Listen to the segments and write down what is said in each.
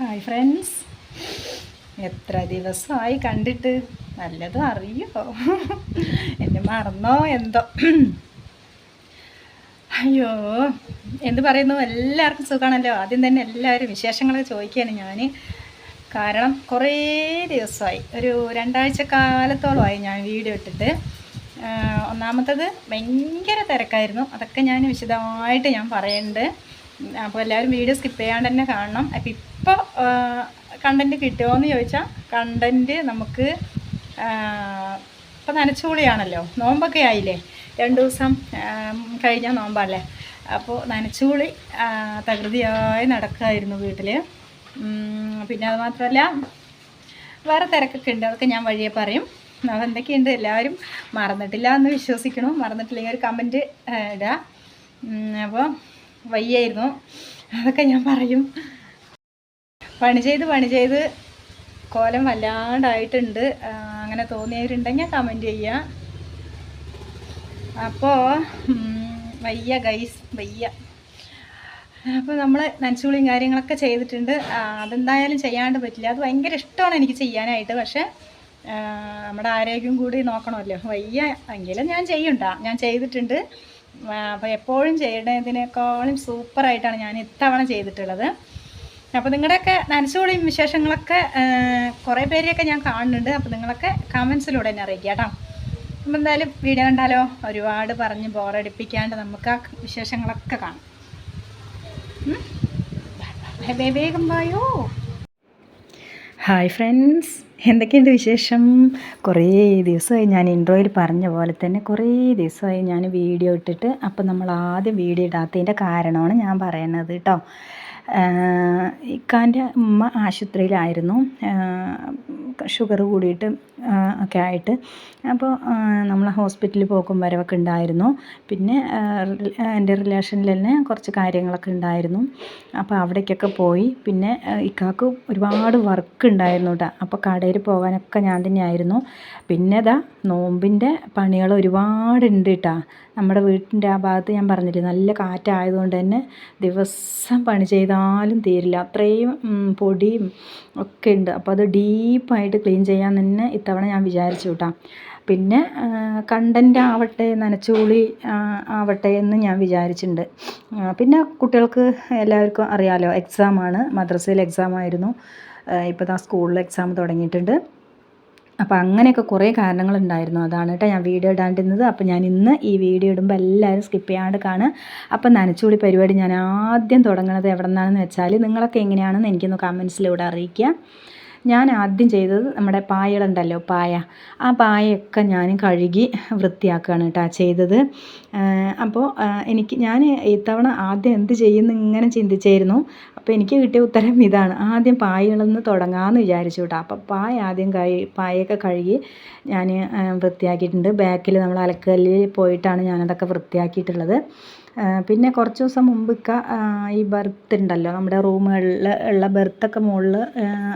Hi friends എത്ര ദിവസമായി കണ്ടിട്ട്? നല്ലതും അറിയോ? എന്നെ മറന്നോ എന്തോ? അയ്യോ എന്ത് പറയുന്നു എല്ലാവർക്കും സുഖമാണല്ലോ ആദ്യം തന്നെ എല്ലാവരും വിശേഷങ്ങളൊക്കെ ചോദിക്കുകയാണ് ഞാൻ കാരണം കുറേ ദിവസമായി ഒരു രണ്ടാഴ്ച കാലത്തോളമായി ഞാൻ വീഡിയോ ഇട്ടിട്ട്. ഒന്നാമത്തത് ഭയങ്കര തിരക്കായിരുന്നു. അതൊക്കെ ഞാൻ വിശദമായിട്ട് ഞാൻ പറയുന്നുണ്ട് അപ്പോൾ എല്ലാവരും വീഡിയോ സ്കിപ്പ് ചെയ്യാണ്ട് തന്നെ കാണണം. അപ്പോൾ ഇപ്പോൾ കണ്ടന്റ് കിട്ടുമോ എന്ന് ചോദിച്ചാൽ കണ്ടന്റ് നമുക്ക് ഇപ്പം നനച്ചുകൂളിയാണല്ലോ നോമ്പൊക്കെ ആയില്ലേ? രണ്ട് ദിവസം കഴിഞ്ഞാൽ നോമ്പല്ലേ? അപ്പോൾ നനച്ചുകൂളി തകൃതിയായി നടക്കുമായിരുന്നു വീട്ടിൽ പിന്നെ അത് മാത്രമല്ല വേറെ തിരക്കൊക്കെ ഉണ്ട്. അതൊക്കെ ഞാൻ വഴിയെ പറയും. അതെന്തൊക്കെയുണ്ട് എല്ലാവരും മറന്നിട്ടില്ല എന്ന് വിശ്വസിക്കണം? മറന്നിട്ടില്ലെങ്കിൽ ഒരു കമന്റ് ഇടുക അപ്പോൾ വയ്യായിരുന്നു. അതൊക്കെ ഞാൻ പറയും. പണി ചെയ്ത് പണി ചെയ്ത് കോലം വല്ലാണ്ടായിട്ടുണ്ട്. അങ്ങനെ തോന്നിയവരുണ്ടെങ്കിൽ കമന്റ് ചെയ്യുക അപ്പോൾ വയ്യ ഗൈസ് വയ്യ. അപ്പോൾ നമ്മൾ നനച്ചുകൂളിയും കാര്യങ്ങളൊക്കെ ചെയ്തിട്ടുണ്ട്. അതെന്തായാലും ചെയ്യാണ്ട് പറ്റില്ല. അത് ഭയങ്കര ഇഷ്ടമാണ് എനിക്ക് ചെയ്യാനായിട്ട്. പക്ഷേ നമ്മുടെ ആരോഗ്യം കൂടി നോക്കണമല്ലോ. വയ്യ എങ്കിലും ഞാൻ ചെയ്യണ്ട. ഞാൻ ചെയ്തിട്ടുണ്ട്. അപ്പോൾ എപ്പോഴും ചെയ്യുന്നതിനേക്കാളും സൂപ്പറായിട്ടാണ് ഞാൻ ഇത്തവണ ചെയ്തിട്ടുള്ളത് അപ്പോൾ നിങ്ങളുടെയൊക്കെ നനച്ചുകൂടിയും വിശേഷങ്ങളൊക്കെ കുറേ പേരെയൊക്കെ ഞാൻ കാണുന്നുണ്ട് അപ്പോൾ നിങ്ങളൊക്കെ കമൻസിലൂടെ എന്നെ അറിയിക്കുക കേട്ടോ അപ്പം എന്തായാലും വീഡിയോ കണ്ടാലോ ഒരുപാട് പറഞ്ഞ് ബോറടിപ്പിക്കാണ്ട് നമുക്ക് ആ വിശേഷങ്ങളൊക്കെ കാണാം വേഗം വായോ ഹായ് ഫ്രണ്ട്സ് എന്തൊക്കെയുണ്ട് വിശേഷം? കുറേ ദിവസമായി ഞാൻ ഇൻട്രോയിൽ പറഞ്ഞ പോലെ തന്നെ കുറേ ദിവസമായി ഞാൻ വീഡിയോ ഇട്ടിട്ട് അപ്പം നമ്മൾ ആദ്യം വീഡിയോ ഇടാത്തതിന്റെ കാരണമാണ് ഞാൻ പറയുന്നത് കേട്ടോ ഇക്കാന്റെ ഉമ്മ ആശുപത്രിയിലായിരുന്നു. ഷുഗർ കൂടിയിട്ട് ഒക്കെ ആയിട്ട്. അപ്പോൾ നമ്മൾ ഹോസ്പിറ്റലിൽ പോക്കും വരവൊക്കെ ഉണ്ടായിരുന്നു. പിന്നെ എന്റെ റിലേഷനിൽ തന്നെ കുറച്ച് കാര്യങ്ങളൊക്കെ ഉണ്ടായിരുന്നു. അപ്പോൾ അവിടേക്കൊക്കെ പോയി. പിന്നെ ഇക്കാക്ക് ഒരുപാട് വർക്ക് ഉണ്ടായിരുന്നു കേട്ടോ അപ്പോൾ കടയിൽ പോകാനൊക്കെ ഞാൻ തന്നെയായിരുന്നു. പിന്നെ ഇതാ നോമ്പിന്റെ പണികൾ ഒരുപാടുണ്ട് കേട്ടോ നമ്മുടെ വീട്ടിന്റെ ആ ഭാഗത്ത് ഞാൻ പറഞ്ഞില്ലേ നല്ല കാറ്റായതുകൊണ്ട് തന്നെ ദിവസം പണി ചെയ്താലും തീരില്ല. അത്രയും പൊടിയും ഒക്കെ ഉണ്ട്. അപ്പോൾ അത് ഡീപ്പായിട്ട് ക്ലീൻ ചെയ്യാൻ തന്നെ ഇത്തവണ ഞാൻ വിചാരിച്ചു കേട്ടോ. പിന്നെ കണ്ടന്റ് ആവട്ടെ നനച്ചുകൂളി ആ, ആവട്ടെ എന്ന് ഞാൻ വിചാരിച്ചിട്ടുണ്ട്. പിന്നെ കുട്ടികൾക്ക് എല്ലാവർക്കും അറിയാമല്ലോ എക്സാമാണ് മദ്രസയിൽ എക്സാമായിരുന്നു ഇപ്പോൾ ദാ സ്കൂളിൽ എക്സാം തുടങ്ങിയിട്ടുണ്ട്. അപ്പോൾ അങ്ങനെയൊക്കെ കുറേ കാരണങ്ങളുണ്ടായിരുന്നു. അതാണ് കേട്ടോ ഞാൻ വീഡിയോ ഇടാണ്ടിരുന്നത്. അപ്പോൾ ഞാൻ ഇന്ന് ഈ വീഡിയോ ഇടുമ്പോൾ എല്ലാവരും സ്കിപ്പ് ചെയ്യാണ്ട് കാണുക. അപ്പോൾ നനച്ചുകൂടി പരിപാടി ഞാൻ ആദ്യം തുടങ്ങുന്നത് എവിടെ നിന്നാണെന്ന് വെച്ചാൽ നിങ്ങളൊക്കെ എങ്ങനെയാണെന്ന് എനിക്കൊന്ന് കമൻസിലൂടെ അറിയിക്കുക. ഞാൻ ആദ്യം ചെയ്തത് നമ്മുടെ പായകളുണ്ടല്ലോ പായ. ആ പായയൊക്കെ ഞാൻ കഴുകി വൃത്തിയാക്കുകയാണ് കേട്ടോ ചെയ്തത്. അപ്പോൾ എനിക്ക് ഞാൻ ഇത്തവണ ആദ്യം എന്ത് ചെയ്യുന്നു ഇങ്ങനെ ചിന്തിച്ചായിരുന്നു. അപ്പോൾ എനിക്ക് കിട്ടിയ ഉത്തരം ഇതാണ്. ആദ്യം പായകളെന്ന് തുടങ്ങാമെന്ന് വിചാരിച്ചു കേട്ടോ. അപ്പോൾ പായ ആദ്യം കഴി പായയൊക്കെ കഴുകി ഞാൻ വൃത്തിയാക്കിയിട്ടുണ്ട്. ബാക്കിൽ നമ്മൾ അലക്കല്ലിൽ പോയിട്ടാണ് ഞാനതൊക്കെ വൃത്തിയാക്കിയിട്ടുള്ളത്. പിന്നെ കുറച്ച് ദിവസം മുമ്പൊക്കെ ഈ ബർത്ത് ഉണ്ടല്ലോ നമ്മുടെ റൂമുകളിൽ ഉള്ള ബർത്തൊക്കെ മുകളിൽ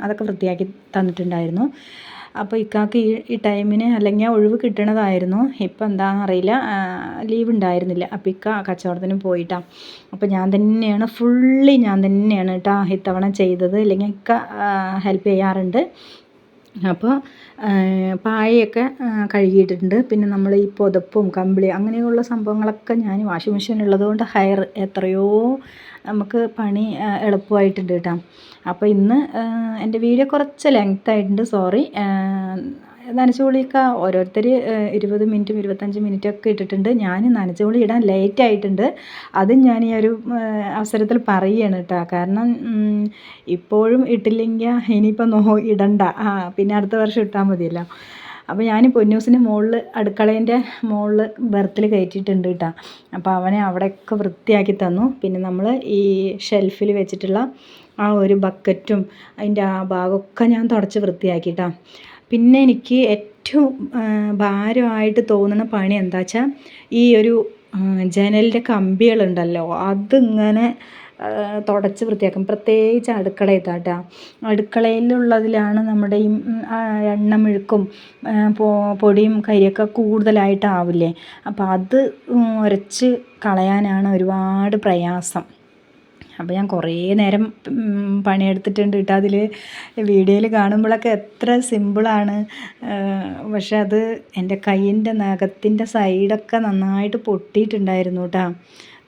അതൊക്കെ വൃത്തിയാക്കി തന്നിട്ടുണ്ടായിരുന്നു. അപ്പോൾ ഇക്കാക്ക് ഈ ഈ ടൈമിന് അല്ലെങ്കിൽ ഒഴിവ് കിട്ടണതായിരുന്നു. ഇപ്പം എന്താണെന്ന് അറിയില്ല. ലീവ് ഉണ്ടായിരുന്നില്ല. അപ്പം ഇക്ക കച്ചവടത്തിന് പോയിട്ടാണ് അപ്പോൾ ഞാൻ തന്നെയാണ് ഫുള്ളി ഞാൻ തന്നെയാണ് കേട്ടോ ഇത്തവണ ചെയ്തത്. അല്ലെങ്കിൽ ഇക്ക ഹെൽപ്പ് ചെയ്യാറുണ്ട്. അപ്പോൾ പായയൊക്കെ കഴുകിയിട്ടുണ്ട് പിന്നെ നമ്മൾ ഈ പുതപ്പും കമ്പിളി അങ്ങനെയുള്ള സംഭവങ്ങളൊക്കെ ഞാൻ വാഷിംഗ് മെഷീൻ ഉള്ളതുകൊണ്ട് ഹയർ എത്രയോ നമുക്ക് പണി എളുപ്പമായിട്ടുണ്ട് കേട്ടോ. അപ്പോൾ ഇന്ന് എന്റെ വീഡിയോ കുറച്ച് ലെങ്ത് ആയിട്ടുണ്ട് സോറി നനച്ചുപൊളിയൊക്കെ ഓരോരുത്തർ ഇരുപത് മിനിറ്റും ഇരുപത്തഞ്ച് മിനിറ്റും ഒക്കെ ഇട്ടിട്ടുണ്ട്. ഞാൻ നനച്ചോളി ഇടാൻ ലേറ്റ് ആയിട്ടുണ്ട്. അതും ഞാൻ ഈ ഒരു അവസരത്തിൽ പറയുകയാണ് കേട്ടോ കാരണം ഇപ്പോഴും ഇട്ടില്ലെങ്കിൽ ഇനിയിപ്പോൾ നോ ഇടണ്ട. ആ പിന്നെ അടുത്ത വർഷം ഇട്ടാൽ മതിയല്ലോ. അപ്പോൾ ഞാൻ പൊന്നൂസിന്റെ മുകളിൽ അടുക്കളേന്റെ മുകളിൽ ബർത്തിൽ കയറ്റിയിട്ടുണ്ട് കേട്ടോ അപ്പോൾ അവനെ അവിടെയൊക്കെ വൃത്തിയാക്കി തന്നു. പിന്നെ നമ്മൾ ഈ ഷെൽഫിൽ വെച്ചിട്ടുള്ള ആ ഒരു ബക്കറ്റും അതിന്റെ ആ ഭാഗമൊക്കെ ഞാൻ തുടച്ച് വൃത്തിയാക്കി കേട്ടോ പിന്നെ എനിക്ക് ഏറ്റവും ഭാരമായിട്ട് തോന്നുന്ന പണി എന്താ വെച്ചാൽ ഈ ഒരു ജനലിന്റെ കമ്പികളുണ്ടല്ലോ അതിങ്ങനെ തുടച്ച് വൃത്തിയാക്കും. പ്രത്യേകിച്ച് അടുക്കള ഇതാട്ടാ. അടുക്കളയിലുള്ളതിലാണ് നമ്മുടെ ഈ എണ്ണമെഴുക്കും പൊടിയും കരിയൊക്കെ കൂടുതലായിട്ടാവില്ലേ? അപ്പോൾ അത് ഉരച്ച് കളയാനാണ് ഒരുപാട് പ്രയാസം. അപ്പോൾ ഞാൻ കുറേ നേരം പണിയെടുത്തിട്ടുണ്ട് കേട്ടോ അതിൽ വീഡിയോയിൽ കാണുമ്പോഴൊക്കെ എത്ര സിമ്പിളാണ് പക്ഷെ അത് എന്റെ കയ്യിന്റെ നഖത്തിന്റെ സൈഡൊക്കെ നന്നായിട്ട് പൊട്ടിയിട്ടുണ്ടായിരുന്നു കേട്ടോ.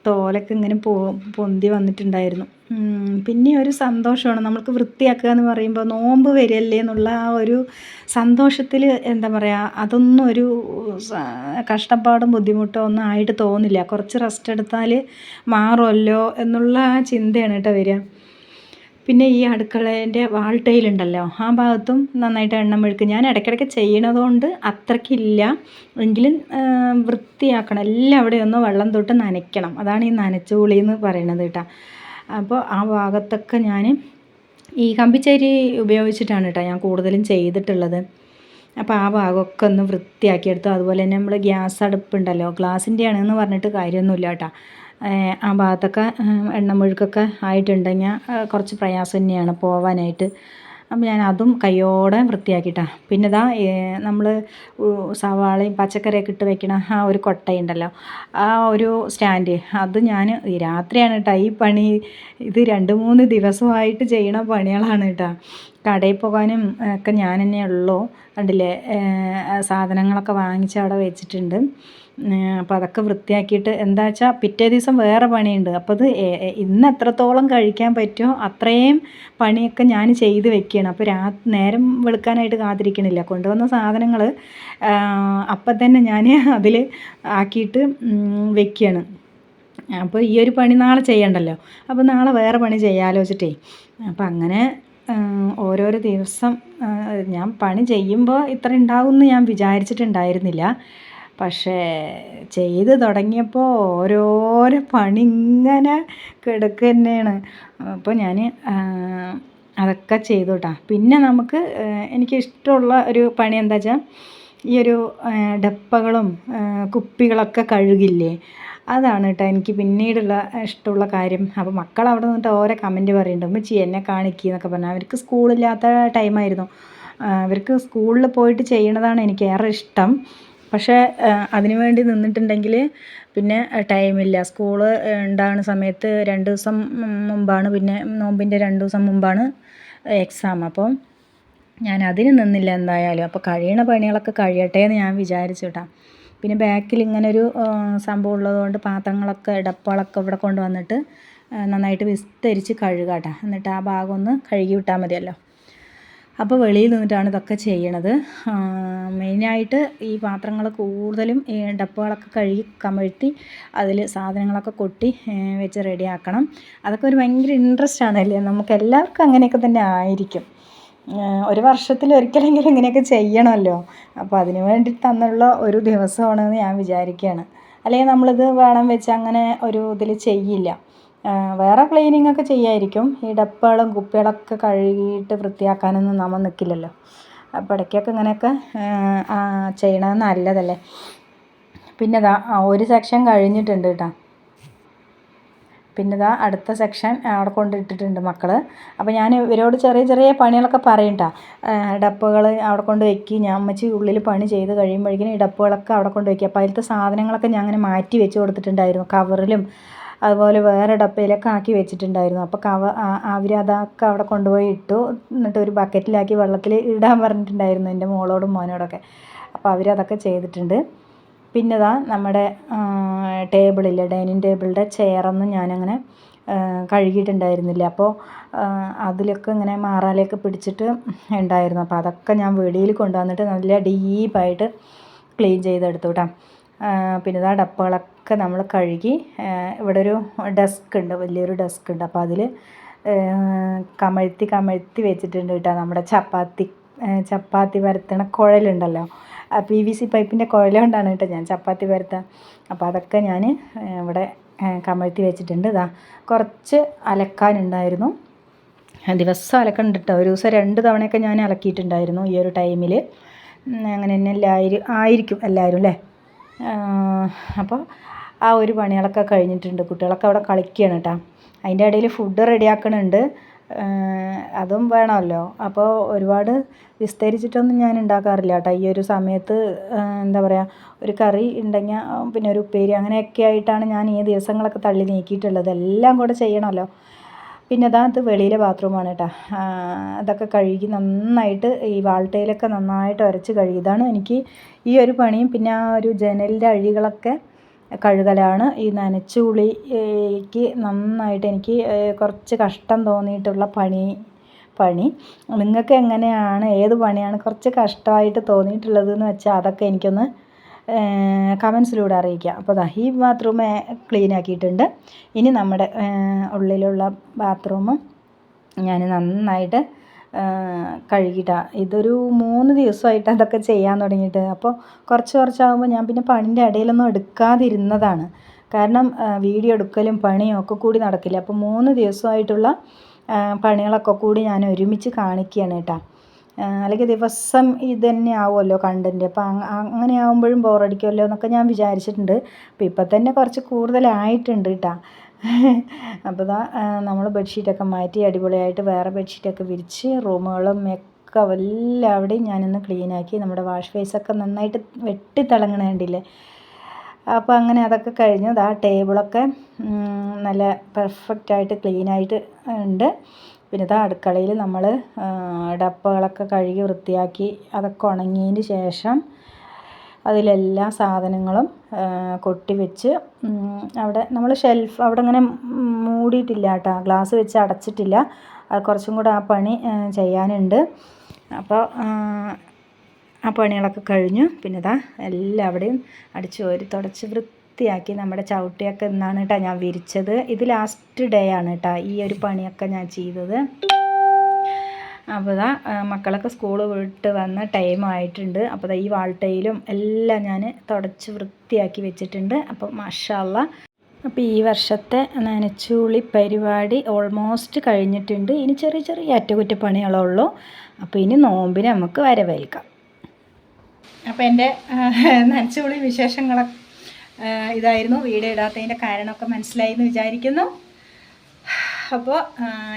തോലൊക്കെ ഇങ്ങനെ പോ പൊന്തി വന്നിട്ടുണ്ടായിരുന്നു. പിന്നെ ഒരു സന്തോഷമാണ്. നമുക്ക് വൃത്തിയാക്കുക എന്ന് പറയുമ്പോൾ നോമ്പ് വരില്ലേ എന്നുള്ള ആ ഒരു സന്തോഷത്തിൽ എന്താ പറയുക അതൊന്നും ഒരു കഷ്ടപ്പാടും ബുദ്ധിമുട്ടോ ഒന്നും ആയിട്ട് തോന്നില്ല. കുറച്ച് റെസ്റ്റ് എടുത്താൽ മാറുമല്ലോ എന്നുള്ള ആ ചിന്തയാണ് കേട്ടോ വരിക. പിന്നെ ഈ അടുക്കളേന്റെ വാൾ ടൈലുണ്ടല്ലോ ആ ഭാഗത്തും നന്നായിട്ട് എണ്ണം മെഴുക്ക്. ഞാൻ ഇടയ്ക്കിടയ്ക്ക് ചെയ്യണതുകൊണ്ട് അത്രയ്ക്കില്ല എങ്കിലും വൃത്തിയാക്കണം. എല്ലാം അവിടെ ഒന്ന് വെള്ളം തൊട്ട് നനയ്ക്കണം. അതാണ് ഈ നനച്ച നനച്ചുകുളി എന്ന് പറയണത് കേട്ടോ. അപ്പോൾ ആ ഭാഗത്തൊക്കെ ഞാൻ ഈ കമ്പിച്ചേരി ഉപയോഗിച്ചിട്ടാണ് കേട്ടോ ഞാൻ കൂടുതലും ചെയ്തിട്ടുള്ളത്. അപ്പോൾ ആ ഭാഗമൊക്കെ ഒന്ന് വൃത്തിയാക്കിയെടുത്തു അതുപോലെ തന്നെ നമ്മൾ ഗ്യാസ് അടുപ്പുണ്ടല്ലോ ഗ്ലാസിന്റെ ആണെന്ന് പറഞ്ഞിട്ട് കാര്യമൊന്നുമില്ല കേട്ടോ. ആ ഭാഗത്തൊക്കെ എണ്ണ മെഴുക്കൊക്കെ ആയിട്ടുണ്ടെങ്കിൽ കുറച്ച് പ്രയാസം തന്നെയാണ് പോവാനായിട്ട്. അപ്പം ഞാൻ അതും കയ്യോടെ വൃത്തിയാക്കിയിട്ടാണ് പിന്നെ ഇതാ നമ്മൾ സവാളയും പച്ചക്കറിയൊക്കെ ഇട്ട് വെക്കണ ആ ഒരു കൊട്ടയുണ്ടല്ലോ. ആ ഒരു സ്റ്റാൻഡ് അത് ഞാൻ രാത്രിയാണ് കേട്ടോ ഈ പണി ഇത് രണ്ട് മൂന്ന് ദിവസമായിട്ട് ചെയ്യണ പണികളാണ് കേട്ടോ കടയിൽ പോകാനും ഒക്കെ ഞാൻ തന്നെ ഉള്ളൂ. കണ്ടില്ലേ? സാധനങ്ങളൊക്കെ വാങ്ങിച്ച് അവിടെ വെച്ചിട്ടുണ്ട്. അപ്പോൾ അതൊക്കെ വൃത്തിയാക്കിയിട്ട് എന്താ വെച്ചാൽ പിറ്റേ ദിവസം വേറെ പണിയുണ്ട്. അപ്പോൾ അത് ഇന്ന് എത്രത്തോളം കഴിക്കാൻ പറ്റുമോ അത്രയും പണിയൊക്കെ ഞാൻ ചെയ്ത് വെക്കുകയാണ് അപ്പോൾ രാ നേരം വെളുക്കാനായിട്ട് കാത്തിരിക്കണില്ല. കൊണ്ടുവന്ന സാധനങ്ങൾ അപ്പം തന്നെ ഞാൻ അതിൽ ആക്കിയിട്ട് വെക്കുകയാണ് അപ്പോൾ ഈ ഒരു പണി നാളെ ചെയ്യണ്ടല്ലോ. അപ്പോൾ നാളെ വേറെ പണി ചെയ്യാലോചിച്ചിട്ടേ അപ്പം അങ്ങനെ ഓരോരോ ദിവസം ഞാൻ പണി ചെയ്യുമ്പോൾ ഇത്ര ഉണ്ടാവും എന്ന് ഞാൻ വിചാരിച്ചിട്ടുണ്ടായിരുന്നില്ല. പക്ഷേ ചെയ്ത് തുടങ്ങിയപ്പോൾ ഓരോരോ പണി ഇങ്ങനെ കിടക്കുക തന്നെയാണ് അപ്പോൾ ഞാൻ അതൊക്കെ ചെയ്തു കേട്ടോ പിന്നെ നമുക്ക് എനിക്കിഷ്ടമുള്ള ഒരു പണി എന്താ വെച്ചാൽ ഈ ഒരു ഡപ്പകളും കുപ്പികളൊക്കെ കഴുകില്ലേ അതാണ് കേട്ടോ എനിക്ക് പിന്നീടുള്ള ഇഷ്ടമുള്ള കാര്യം. അപ്പോൾ മക്കൾ അവിടെ നിന്നിട്ട് ഓരോ കമന്റ് പറയുന്നുണ്ട് ഉമ്മച്ചി എന്നെ കാണിക്കുക എന്നൊക്കെ പറഞ്ഞാൽ അവർക്ക് സ്കൂളില്ലാത്ത ടൈമായിരുന്നു. അവർക്ക് സ്കൂളിൽ പോയിട്ട് ചെയ്യണതാണ് എനിക്ക് ഏറെ ഇഷ്ടം. പക്ഷേ അതിനു വേണ്ടി നിന്നിട്ടുണ്ടെങ്കിൽ പിന്നെ ടൈമില്ല. സ്കൂൾ ഉണ്ടാകുന്ന സമയത്ത് രണ്ട് ദിവസം മുമ്പാണ് പിന്നെ നോമ്പിന്റെ രണ്ട് ദിവസം മുമ്പാണ് എക്സാം അപ്പം ഞാൻ അതിന് നിന്നില്ല എന്തായാലും. അപ്പോൾ കഴിയണ പണികളൊക്കെ കഴിയട്ടെ എന്ന് ഞാൻ വിചാരിച്ചു കേട്ടോ പിന്നെ ബാക്കിൽ ഇങ്ങനെ ഒരു സംഭവം ഉള്ളതുകൊണ്ട് പാത്രങ്ങളൊക്കെ ഡപ്പകളൊക്കെ ഇവിടെ കൊണ്ടുവന്നിട്ട് നന്നായിട്ട് വിസ്തരിച്ച് കഴുകാം കേട്ടോ എന്നിട്ട് ആ ഭാഗം ഒന്ന് കഴുകി വിട്ടാൽ മതിയല്ലോ. അപ്പോൾ വെളിയിൽ നിന്നിട്ടാണ് ഇതൊക്കെ ചെയ്യണത്. മെയിനായിട്ട് ഈ പാത്രങ്ങൾ കൂടുതലും ഈ ഡപ്പകളൊക്കെ കഴുകി കമഴ്ത്തി അതിൽ സാധനങ്ങളൊക്കെ കൊട്ടി വെച്ച് റെഡിയാക്കണം. അതൊക്കെ ഒരു ഭയങ്കര ഇൻട്രസ്റ്റ് ആണല്ലേ? നമുക്ക് എല്ലാവർക്കും അങ്ങനെയൊക്കെ തന്നെ ആയിരിക്കും. ഒരു വർഷത്തിൽ ഒരിക്കലെങ്കിലും ഇങ്ങനെയൊക്കെ ചെയ്യണമല്ലോ? അപ്പോൾ അതിന് വേണ്ടി തന്നുള്ള ഒരു ദിവസമാണെന്ന് ഞാൻ വിചാരിക്കുകയാണ് അല്ലെങ്കിൽ നമ്മളിത് വേണം വെച്ച് അങ്ങനെ ഒരു ഇതിൽ ചെയ്യില്ല. വേറെ ക്ലീനിങ് ഒക്കെ ചെയ്യായിരിക്കും. ഈ ഡപ്പകളും കുപ്പികളൊക്കെ കഴുകിയിട്ട് വൃത്തിയാക്കാനൊന്നും നമ്മൾ നിൽക്കില്ലല്ലോ അപ്പോൾ ഇടയ്ക്കൊക്കെ ഇങ്ങനെയൊക്കെ ചെയ്യണത് നല്ലതല്ലേ? പിന്നെ ഇതാ ഒരു സെക്ഷൻ കഴിഞ്ഞിട്ടുണ്ട് കേട്ടോ പിന്നെ ഇതാ അടുത്ത സെക്ഷൻ അവിടെ കൊണ്ടിട്ടിട്ടുണ്ട് മക്കൾ അപ്പോൾ ഞാൻ ഇവരോട് ചെറിയ ചെറിയ പണികളൊക്കെ പറയും കേട്ടോ ഡപ്പകൾ അവിടെ കൊണ്ട് വെക്കി ഞാൻ അമ്മച്ചി ഉള്ളിൽ പണി ചെയ്ത് കഴിയുമ്പോഴേക്കും ഈ ഡപ്പകളൊക്കെ അവിടെ കൊണ്ട് വെക്കുക അപ്പോൾ അതിലത്തെ സാധനങ്ങളൊക്കെ ഞാൻ അങ്ങനെ മാറ്റി വെച്ച് കൊടുത്തിട്ടുണ്ടായിരുന്നു. കവറിലും അതുപോലെ വേറെ ഡപ്പയിലൊക്കെ ആക്കി വെച്ചിട്ടുണ്ടായിരുന്നു. അപ്പോൾ കവ അവർ അതൊക്കെ അവിടെ കൊണ്ടുപോയി ഇട്ടു. എന്നിട്ട് ഒരു ബക്കറ്റിലാക്കി വെള്ളത്തിൽ ഇടാൻ പറഞ്ഞിട്ടുണ്ടായിരുന്നു എന്റെ മോളോടും മോനോടൊക്കെ. അപ്പോൾ അവരതൊക്കെ ചെയ്തിട്ടുണ്ട്. പിന്നെ ഇതാ നമ്മുടെ ടേബിളില്ലേ ഡൈനിങ് ടേബിളിന്റെ ചെയറൊന്നും ഞാനങ്ങനെ കഴുകിയിട്ടുണ്ടായിരുന്നില്ല. അപ്പോൾ അതിലൊക്കെ ഇങ്ങനെ മാറാലയൊക്കെ പിടിച്ചിട്ട് ഉണ്ടായിരുന്നു. അപ്പോൾ അതൊക്കെ ഞാൻ വെളിയിൽ കൊണ്ടുവന്നിട്ട് നല്ല ഡീപ്പായിട്ട് ക്ലീൻ ചെയ്തെടുത്തു കേട്ടോ പിന്നെ ഇതാ ഡപ്പകളൊക്കെ നമ്മൾ കഴുകി ഇവിടെ ഒരു ഡെസ്ക് ഉണ്ട് വലിയൊരു ഡെസ്ക് ഉണ്ട്. അപ്പോൾ അതിൽ കമഴ്ത്തി കമഴ്ത്തി വെച്ചിട്ടുണ്ട് കേട്ടോ നമ്മുടെ ചപ്പാത്തി ചപ്പാത്തി പരത്തണ കുഴലുണ്ടല്ലോ. പി വി സി പൈപ്പിന്റെ കുഴൽ കൊണ്ടാണ് കേട്ടോ ഞാൻ ചപ്പാത്തി പരത്താൻ അപ്പോൾ അതൊക്കെ ഞാൻ ഇവിടെ കമഴ്ത്തി വെച്ചിട്ടുണ്ട്. ഇതാ കുറച്ച് അലക്കാനുണ്ടായിരുന്നു ദിവസം അലക്കുന്നുണ്ട് കേട്ടോ ഒരു ദിവസം രണ്ട് തവണയൊക്കെ ഞാൻ അലക്കിയിട്ടുണ്ടായിരുന്നു ഈ ഒരു ടൈമിൽ അങ്ങനെ തന്നെ എല്ലാവരും ആയിരിക്കും എല്ലാവരും അല്ലേ? അപ്പോൾ ആ ഒരു പണികളൊക്കെ കഴിഞ്ഞിട്ടുണ്ട്. കുട്ടികളൊക്കെ അവിടെ കളിക്കുകയാണ് കേട്ടോ. അതിന്റെ ഇടയിൽ ഫുഡ് റെഡിയാക്കണുണ്ട്. അതും വേണമല്ലോ. അപ്പോൾ ഒരുപാട് വിസ്തരിച്ചിട്ടൊന്നും ഞാൻ ഉണ്ടാക്കാറില്ല കേട്ടോ. ഈ ഒരു സമയത്ത് എന്താ പറയുക ഒരു കറി ഉണ്ടെങ്കിൽ പിന്നെ ഒരു ഉപ്പേരി അങ്ങനെയൊക്കെ ആയിട്ടാണ് ഞാൻ ഈ ദിവസങ്ങളൊക്കെ തള്ളി നീക്കിയിട്ടുള്ളത്. എല്ലാം കൂടെ ചെയ്യണമല്ലോ. പിന്നെ അതാ അത് വെളിയിലെ ബാത്റൂമാണ് കേട്ടോ. അതൊക്കെ കഴുകി നന്നായിട്ട് ഈ വാൾട്ടയിലൊക്കെ നന്നായിട്ട് ഉരച്ച് കഴുകിയതാണ് എനിക്ക് ഈ ഒരു പണിയും പിന്നെ ആ ഒരു ജനലിന്റെ അഴികളൊക്കെ കഴുകലാണ്. ഈ നനച്ചുകുളിക്ക് നന്നായിട്ട് എനിക്ക് കുറച്ച് കഷ്ടം തോന്നിയിട്ടുള്ള പണി പണി. നിങ്ങൾക്ക് എങ്ങനെയാണ് ഏത് പണിയാണ് കുറച്ച് കഷ്ടമായിട്ട് തോന്നിയിട്ടുള്ളതെന്ന് വെച്ചാൽ അതൊക്കെ എനിക്കൊന്ന് കമൻസിലൂടെ അറിയിക്കുക അപ്പോൾ ദാ ഈ ബാത്റൂം ക്ലീൻ ആക്കിയിട്ടുണ്ട്. ഇനി നമ്മുടെ ഉള്ളിലുള്ള ബാത്റൂമും ഞാൻ നന്നായിട്ട് കഴുകിയിട്ടാണ് ഇതൊരു മൂന്ന് ദിവസമായിട്ട് അതൊക്കെ ചെയ്യാൻ തുടങ്ങിയിട്ട്. അപ്പോൾ കുറച്ച് കുറച്ചാകുമ്പോൾ ഞാൻ പിന്നെ പണിന്റെ ഇടയിലൊന്നും എടുക്കാതിരുന്നതാണ്. കാരണം വീഡിയോ എടുക്കലും പണിയും ഒക്കെ കൂടി നടക്കില്ല. അപ്പോൾ മൂന്ന് ദിവസമായിട്ടുള്ള പണികളൊക്കെ കൂടി ഞാൻ ഒരുമിച്ച് കാണിക്കുകയാണ് കേട്ടോ. അല്ലെങ്കിൽ ദിവസം ഇത് തന്നെ ആവുമല്ലോ കണ്ടന്റ് അപ്പം അങ്ങനെ ആകുമ്പോഴും ബോറടിക്കുമല്ലോ എന്നൊക്കെ ഞാൻ വിചാരിച്ചിട്ടുണ്ട്. അപ്പോൾ ഇപ്പം തന്നെ കുറച്ച് കൂടുതലായിട്ടുണ്ട് കേട്ടോ. അപ്പോൾ ഇതാ നമ്മൾ ബെഡ്ഷീറ്റൊക്കെ മാറ്റി അടിപൊളിയായിട്ട് വേറെ ബെഡ്ഷീറ്റൊക്കെ വിരിച്ച് റൂമുകളും ഒക്കെ എല്ലാവിടെയും ഞാനൊന്ന് ക്ലീനാക്കി നമ്മുടെ വാഷ് ഫേസൊക്കെ നന്നായിട്ട് വെട്ടി തിളങ്ങണേണ്ടില്ലേ അപ്പോൾ അങ്ങനെ അതൊക്കെ കഴിഞ്ഞു ആ ടേബിളൊക്കെ നല്ല പെർഫെക്റ്റായിട്ട് ക്ലീനായിട്ട് ഉണ്ട്. പിന്നെ ഇതാ അടുക്കളയിൽ നമ്മൾ ഡപ്പകളൊക്കെ കഴുകി വൃത്തിയാക്കി അതൊക്കെ ഉണങ്ങിയതിന് ശേഷം അതിലെല്ലാ സാധനങ്ങളും കൊട്ടി വെച്ച് അവിടെ നമ്മൾ ഷെൽഫ് അവിടെ അങ്ങനെ മൂടിയിട്ടില്ല കേട്ടോ. ഗ്ലാസ് വെച്ച് അടച്ചിട്ടില്ല. കുറച്ചും കൂടെ ആ പണി ചെയ്യാനുണ്ട്. അപ്പോൾ ആ പണികളൊക്കെ കഴിഞ്ഞു. പിന്നെ ഇതാ എല്ലാവിടെയും അടിച്ചു ഒരു തുടച്ച് വൃത്തിയാക്കി നമ്മുടെ ചവിട്ടിയൊക്കെ എന്നാണ് കേട്ടോ ഞാൻ വിരിച്ചത്. ഇത് ലാസ്റ്റ് ഡേ ആണ് കേട്ടോ ഈ ഒരു പണിയൊക്കെ ഞാൻ ചെയ്തത്. അപ്പോൾ ഇതാ മക്കളൊക്കെ സ്കൂൾ വിട്ട് വന്ന ടൈം ആയിട്ടുണ്ട്. അപ്പോൾ ഈ വാൾട്ടയിലും എല്ലാം ഞാൻ തുടച്ച് വൃത്തിയാക്കി വെച്ചിട്ടുണ്ട്. അപ്പം മഷാല്ല അപ്പോൾ ഈ വർഷത്തെ നനച്ചുളി പരിപാടി ഓൾമോസ്റ്റ് കഴിഞ്ഞിട്ടുണ്ട്. ഇനി ചെറിയ ചെറിയ അറ്റകുറ്റപ്പണികളേ ഉള്ളൂ. അപ്പോൾ ഇനി നോമ്പിന് നമുക്ക് വരവേൽക്കാം. അപ്പോൾ എന്റെ നനച്ചുളി വിശേഷങ്ങളൊക്കെ ഇതായിരുന്നു. വീഡിയോ ഇടാത്തതിന്റെ കാരണമൊക്കെ മനസ്സിലായി എന്ന് വിചാരിക്കുന്നു. അപ്പോൾ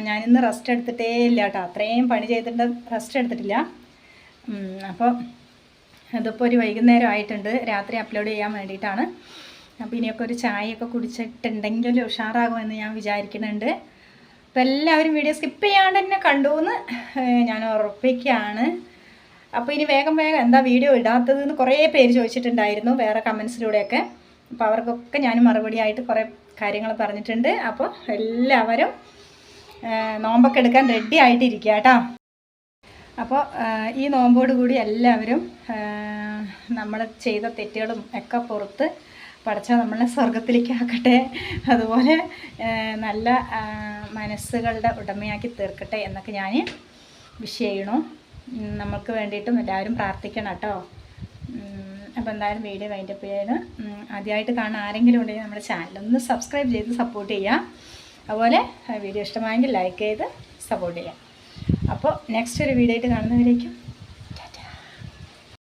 ഞാനിന്ന് റെസ്റ്റ് എടുത്തിട്ടേ ഇല്ല കേട്ടോ അത്രയും പണി ചെയ്തിട്ട് റെസ്റ്റ് എടുത്തിട്ടില്ല. അപ്പോൾ അതിപ്പോൾ ഒരു വൈകുന്നേരം ആയിട്ടുണ്ട്. രാത്രി അപ്ലോഡ് ചെയ്യാൻ വേണ്ടിയിട്ടാണ്. അപ്പോൾ ഇനിയൊക്കെ ഒരു ചായയൊക്കെ കുടിച്ചിട്ടുണ്ടെങ്കിൽ ഉഷാറാകുമെന്ന് ഞാൻ വിചാരിക്കുന്നുണ്ട്. അപ്പോൾ എല്ലാവരും വീഡിയോ സ്കിപ്പ് ചെയ്യാണ്ട് തന്നെ കണ്ടു എന്ന് ഞാൻ ഉറപ്പിക്കുകയാണ്. അപ്പോൾ ഇനി വേഗം വേഗം എന്താ വീഡിയോ ഇടാത്തതെന്ന് കുറേ പേര് ചോദിച്ചിട്ടുണ്ടായിരുന്നു. വേറെ കമൻസിലൂടെയൊക്കെ അപ്പോൾ അവർക്കൊക്കെ ഞാൻ മറുപടി ആയിട്ട് കുറേ കാര്യങ്ങൾ പറഞ്ഞിട്ടുണ്ട്. അപ്പോൾ എല്ലാവരും നോമ്പൊക്കെ എടുക്കാൻ റെഡി ആയിട്ടിരിക്കുക കേട്ടോ അപ്പോൾ ഈ നോമ്പോട് കൂടി എല്ലാവരും നമ്മൾ ചെയ്ത തെറ്റുകളും ഒക്കെ പുറത്ത് പഠിച്ച നമ്മളെ സ്വർഗത്തിലേക്ക് ആക്കട്ടെ. അതുപോലെ നല്ല മനസ്സുകളുടെ ഉടമയാക്കി തീർക്കട്ടെ എന്നൊക്കെ ഞാൻ വിഷ് ചെയ്യണു നമുക്ക് വേണ്ടിയിട്ടും എല്ലാവരും പ്രാർത്ഥിക്കണം കേട്ടോ അപ്പോൾ എന്തായാലും വീഡിയോ വൈൻഡപ്പ് ചെയ്യാണ് ആദ്യമായിട്ട് കാണാൻ ആരെങ്കിലും ഉണ്ടെങ്കിൽ നമ്മുടെ ചാനലൊന്ന് സബ്സ്ക്രൈബ് ചെയ്ത് സപ്പോർട്ട് ചെയ്യാം. അതുപോലെ വീഡിയോ ഇഷ്ടമായെങ്കിൽ ലൈക്ക് ചെയ്ത് സപ്പോർട്ട് ചെയ്യാം. അപ്പോൾ നെക്സ്റ്റ് ഒരു വീഡിയോ ആയിട്ട് കാണുന്നവരേക്കും